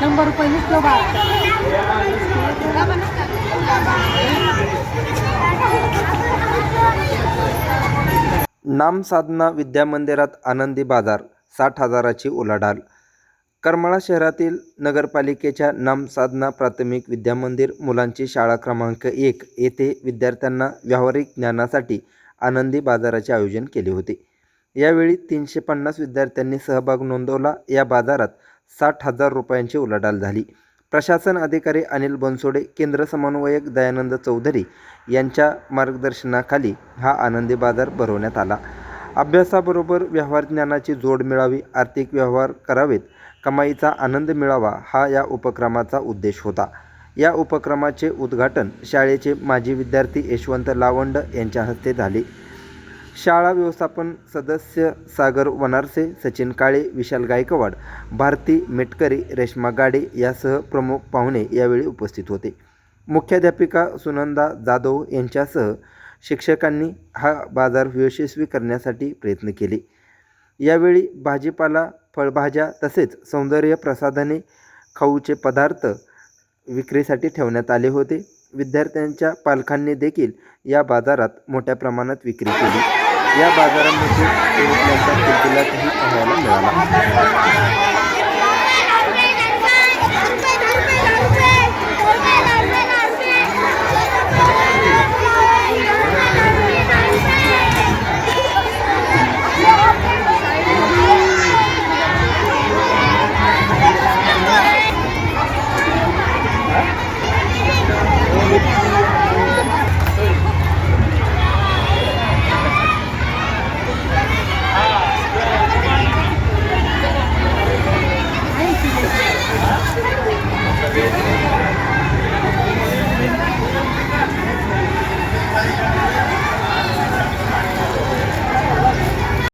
शंभर रुपये नाम साधना विद्यामंदिरात आनंदी बाजार साठ हजाराची उलाढाल. करमाळा शहरातील नगरपालिकेच्या नामसाधना प्राथमिक विद्यामंदिर मुलांची शाळा क्रमांक एक येथे विद्यार्थ्यांना व्यावहारिक ज्ञानासाठी आनंदी बाजाराचे आयोजन केले होते. यावेळी तीनशे पन्नास विद्यार्थ्यांनी सहभाग नोंदवला. या बाजारात साठ हजार रुपयांची उलाढाल झाली. प्रशासन अधिकारी अनिल बनसोडे केंद्र समन्वयक दयानंद चौधरी यांच्या मार्गदर्शनाखाली हा आनंदी बाजार भरवण्यात आला. अभ्यासाबरोबर व्यवहार ज्ञानाची जोड मिळावी आर्थिक व्यवहार करावेत कमाईचा आनंद मिळावा हा या उपक्रमाचा उद्देश होता. या उपक्रमाचे उद्घाटन शाळेचे माजी विद्यार्थी यशवंत लावंड यांच्या हस्ते झाले. शाळा व्यवस्थापन सदस्य सागर वनारसे सचिन काळे विशाल गायकवाड भारती मेटकरी रेश्मा गाडे यासह प्रमुख पाहुणे यावेळी उपस्थित होते. मुख्याध्यापिका सुनंदा जाधव यांच्यासह शिक्षकांनी हा बाजार यशस्वी करण्यासाठी प्रयत्न केले. यावेळी भाजीपाला फळभाज्या तसेच सौंदर्य प्रसाधने खाऊचे पदार्थ विक्रीसाठी ठेवण्यात आले होते. विद्यार्थ्यांच्या पालकांनी देखील या बाजारात मोठ्या प्रमाणात विक्री केली. या बाजारामध्ये रोपल्यांचा पाहायला मिळाला.